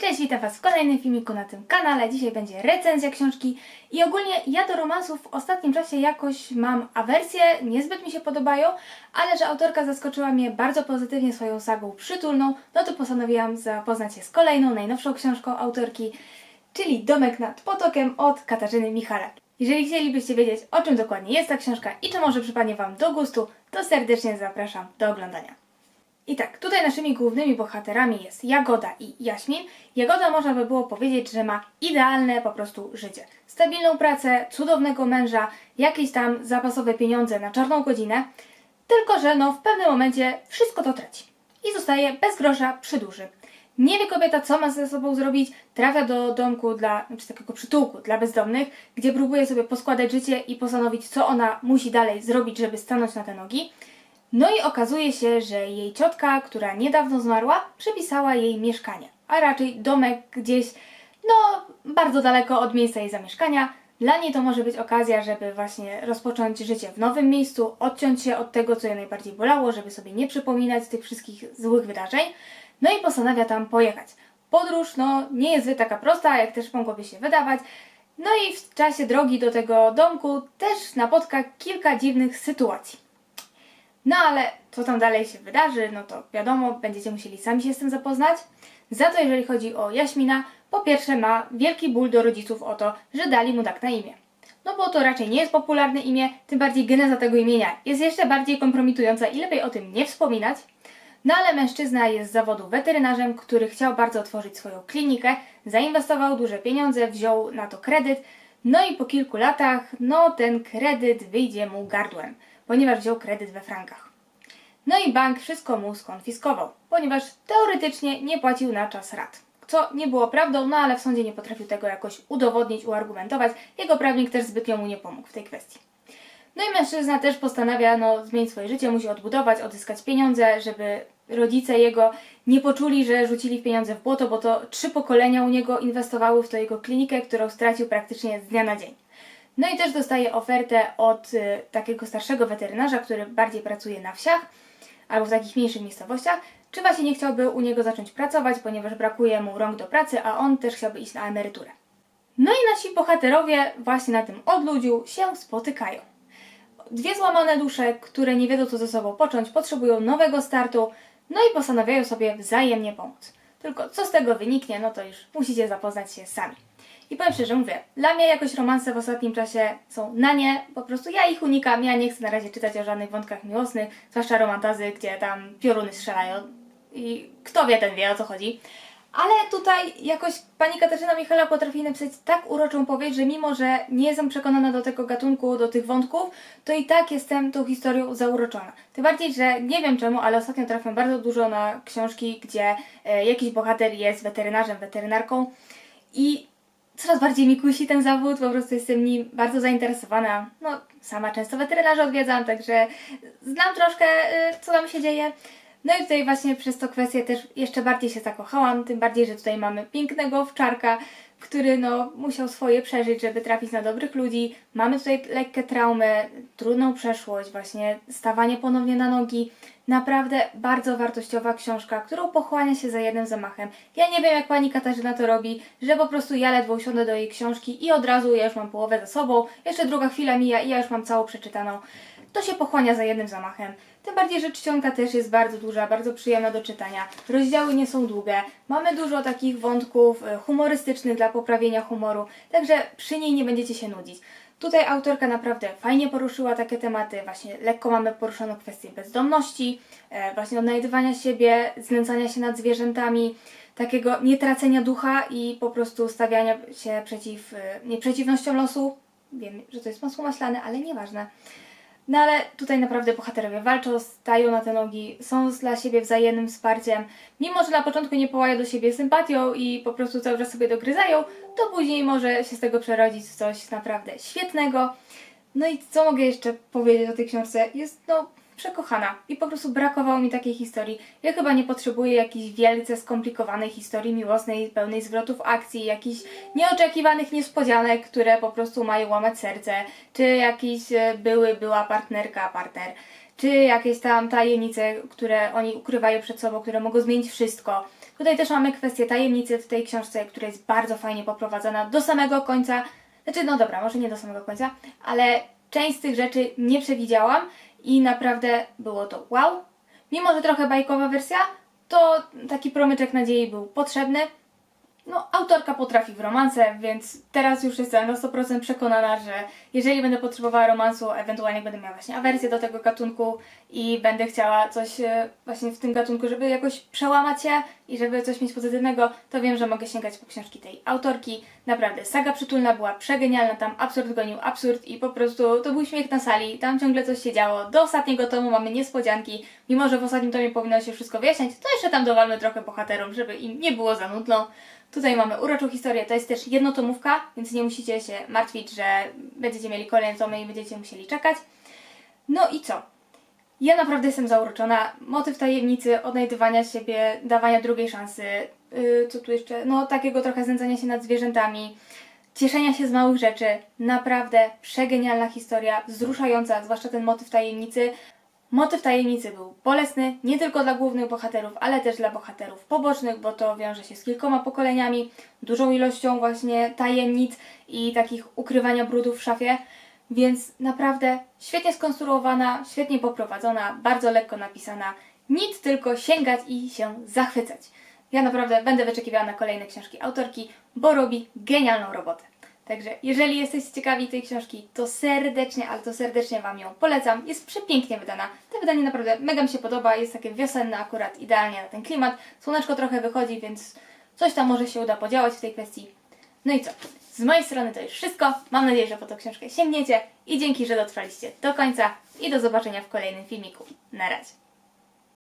Cześć, witam Was w kolejnym filmiku na tym kanale. Dzisiaj będzie recenzja książki i ogólnie ja do romansów w ostatnim czasie jakoś mam awersję, niezbyt mi się podobają, ale że autorka zaskoczyła mnie bardzo pozytywnie swoją sagą przytulną, no to postanowiłam zapoznać się z kolejną, najnowszą książką autorki, czyli Domek nad potokiem od Katarzyny Michalak. Jeżeli chcielibyście wiedzieć, o czym dokładnie jest ta książka i czy może przypadnie Wam do gustu, to serdecznie zapraszam do oglądania. I tak, tutaj naszymi głównymi bohaterami jest Jagoda i Jaśmin. Jagoda można by było powiedzieć, że ma idealne po prostu życie. Stabilną pracę, cudownego męża, jakieś tam zapasowe pieniądze na czarną godzinę. Tylko, że no w pewnym momencie wszystko to traci. I zostaje bez grosza przy duszy. Nie wie kobieta, co ma ze sobą zrobić, trafia do domku dla, czy takiego przytułku dla bezdomnych, gdzie próbuje sobie poskładać życie i postanowić, co ona musi dalej zrobić, żeby stanąć na te nogi. No i okazuje się, że jej ciotka, która niedawno zmarła, przepisała jej mieszkanie, a raczej domek gdzieś, no, bardzo daleko od miejsca jej zamieszkania. Dla niej to może być okazja, żeby właśnie rozpocząć życie w nowym miejscu, odciąć się od tego, co jej najbardziej bolało, żeby sobie nie przypominać tych wszystkich złych wydarzeń. No i postanawia tam pojechać. Podróż, no, nie jest taka prosta, jak też mogłoby się wydawać. No i w czasie drogi do tego domku też napotka kilka dziwnych sytuacji. No ale co tam dalej się wydarzy, no to wiadomo, będziecie musieli sami się z tym zapoznać. Za to jeżeli chodzi o Jaśmina, po pierwsze ma wielki ból do rodziców o to, że dali mu tak na imię. No bo to raczej nie jest popularne imię, tym bardziej geneza tego imienia jest jeszcze bardziej kompromitująca i lepiej o tym nie wspominać. No ale mężczyzna jest z zawodu weterynarzem, który chciał bardzo otworzyć swoją klinikę, zainwestował duże pieniądze, wziął na to kredyt, no i po kilku latach, no ten kredyt wyjdzie mu gardłem, ponieważ wziął kredyt we frankach. No i bank wszystko mu skonfiskował, ponieważ teoretycznie nie płacił na czas rat. Co nie było prawdą, no ale w sądzie nie potrafił tego jakoś udowodnić, uargumentować. Jego prawnik też zbytnio mu nie pomógł w tej kwestii. No i mężczyzna też postanawia no, zmienić swoje życie, musi odbudować, odzyskać pieniądze, żeby rodzice jego nie poczuli, że rzucili pieniądze w błoto, bo to trzy pokolenia u niego inwestowały w to jego klinikę, którą stracił praktycznie z dnia na dzień. No i też dostaje ofertę od y, takiego starszego weterynarza, który bardziej pracuje na wsiach albo w takich mniejszych miejscowościach, czy właśnie nie chciałby u niego zacząć pracować, ponieważ brakuje mu rąk do pracy, a on też chciałby iść na emeryturę. No i nasi bohaterowie właśnie na tym odludziu się spotykają. Dwie złamane dusze, które nie wiedzą co ze sobą począć, potrzebują nowego startu, no i postanawiają sobie wzajemnie pomóc. Tylko co z tego wyniknie, no to już musicie zapoznać się sami. I powiem szczerze, mówię, dla mnie jakoś romanse w ostatnim czasie są na nie, po prostu ja ich unikam, ja nie chcę na razie czytać o żadnych wątkach miłosnych, zwłaszcza romantazy, gdzie tam pioruny strzelają i kto wie, ten wie o co chodzi. Ale tutaj jakoś pani Katarzyna Michala potrafi napisać tak uroczą powieść, że mimo, że nie jestem przekonana do tego gatunku, do tych wątków, to i tak jestem tą historią zauroczona. Tym bardziej, że nie wiem czemu, ale ostatnio trafiam bardzo dużo na książki, gdzie e, jakiś bohater jest weterynarzem, weterynarką i coraz bardziej mi kusi ten zawód, po prostu jestem nim bardzo zainteresowana. No, sama często weterynarza odwiedzam, także znam troszkę, y, co tam się dzieje. No i tutaj właśnie przez tą kwestię też jeszcze bardziej się zakochałam, tym bardziej, że tutaj mamy pięknego wczarka, który no musiał swoje przeżyć, żeby trafić na dobrych ludzi. Mamy tutaj lekkie traumy, trudną przeszłość, właśnie stawanie ponownie na nogi. Naprawdę bardzo wartościowa książka, którą pochłania się za jednym zamachem. Ja nie wiem, jak pani Katarzyna to robi, że po prostu ja ledwo usiądę do jej książki i od razu ja już mam połowę za sobą, jeszcze druga chwila mija i ja już mam całą przeczytaną. To się pochłania za jednym zamachem. Tym bardziej, że czcionka też jest bardzo duża, bardzo przyjemna do czytania. Rozdziały nie są długie. Mamy dużo takich wątków e, humorystycznych dla poprawienia humoru, także przy niej nie będziecie się nudzić. Tutaj autorka naprawdę fajnie poruszyła takie tematy, właśnie lekko mamy poruszoną kwestię bezdomności, e, właśnie odnajdywania siebie, znęcania się nad zwierzętami, takiego nietracenia ducha i po prostu stawiania się przeciw e, nieprzeciwnościom losu. Wiem, że to jest masło maślane, ale nieważne. No ale tutaj naprawdę bohaterowie walczą, stają na te nogi, są dla siebie wzajemnym wsparciem. Mimo, że na początku nie połają do siebie sympatią i po prostu cały czas sobie dogryzają, to później może się z tego przerodzić w coś naprawdę świetnego. No i co mogę jeszcze powiedzieć o tej książce? Jest no przekochana i po prostu brakowało mi takiej historii. Ja chyba nie potrzebuję jakiejś wielce skomplikowanej historii miłosnej, pełnej zwrotów akcji, jakichś nieoczekiwanych niespodzianek, które po prostu mają łamać serce, czy jakiś e, były, była partnerka, partner, czy jakieś tam tajemnice, które oni ukrywają przed sobą, które mogą zmienić wszystko. Tutaj też mamy kwestię tajemnicy w tej książce, która jest bardzo fajnie poprowadzona do samego końca. Znaczy, no dobra, może nie do samego końca, ale część z tych rzeczy nie przewidziałam i naprawdę było to wow. Mimo, że trochę bajkowa wersja, to taki promyczek nadziei był potrzebny. No, autorka potrafi w romanse, więc teraz już jestem na 100% przekonana, że jeżeli będę potrzebowała romansu, ewentualnie będę miała właśnie awersję do tego gatunku i będę chciała coś e, właśnie w tym gatunku, żeby jakoś przełamać się i żeby coś mieć pozytywnego, to wiem, że mogę sięgać po książki tej autorki. Naprawdę, saga przytulna była przegenialna, tam absurd gonił absurd i po prostu to był śmiech na sali, tam ciągle coś się działo. Do ostatniego tomu mamy niespodzianki, mimo że w ostatnim tomie powinno się wszystko wyjaśniać, to jeszcze tam dowalmy trochę bohaterom, żeby im nie było za nudno. Tutaj mamy uroczą historię, to jest też jednotomówka, więc nie musicie się martwić, że będziecie mieli kolejne tomy i będziecie musieli czekać. No i co? Ja naprawdę jestem zauroczona. Motyw tajemnicy, odnajdywania siebie, dawania drugiej szansy. Yy, co tu jeszcze? No, takiego trochę znęcania się nad zwierzętami, cieszenia się z małych rzeczy. Naprawdę przegenialna historia, wzruszająca, zwłaszcza ten motyw tajemnicy. Motyw tajemnicy był bolesny nie tylko dla głównych bohaterów, ale też dla bohaterów pobocznych, bo to wiąże się z kilkoma pokoleniami, dużą ilością właśnie tajemnic i takich ukrywania brudów w szafie. Więc naprawdę świetnie skonstruowana, świetnie poprowadzona, bardzo lekko napisana. Nic tylko sięgać i się zachwycać. Ja naprawdę będę wyczekiwała na kolejne książki autorki, bo robi genialną robotę. Także jeżeli jesteście ciekawi tej książki, to serdecznie, ale to serdecznie Wam ją polecam. Jest przepięknie wydana. To wydanie naprawdę mega mi się podoba, jest takie wiosenne akurat, idealnie na ten klimat. Słoneczko trochę wychodzi, więc coś tam może się uda podziałać w tej kwestii. No i co? Z mojej strony to już wszystko. Mam nadzieję, że po tą książkę sięgniecie i dzięki, że dotrwaliście do końca i do zobaczenia w kolejnym filmiku. Na razie.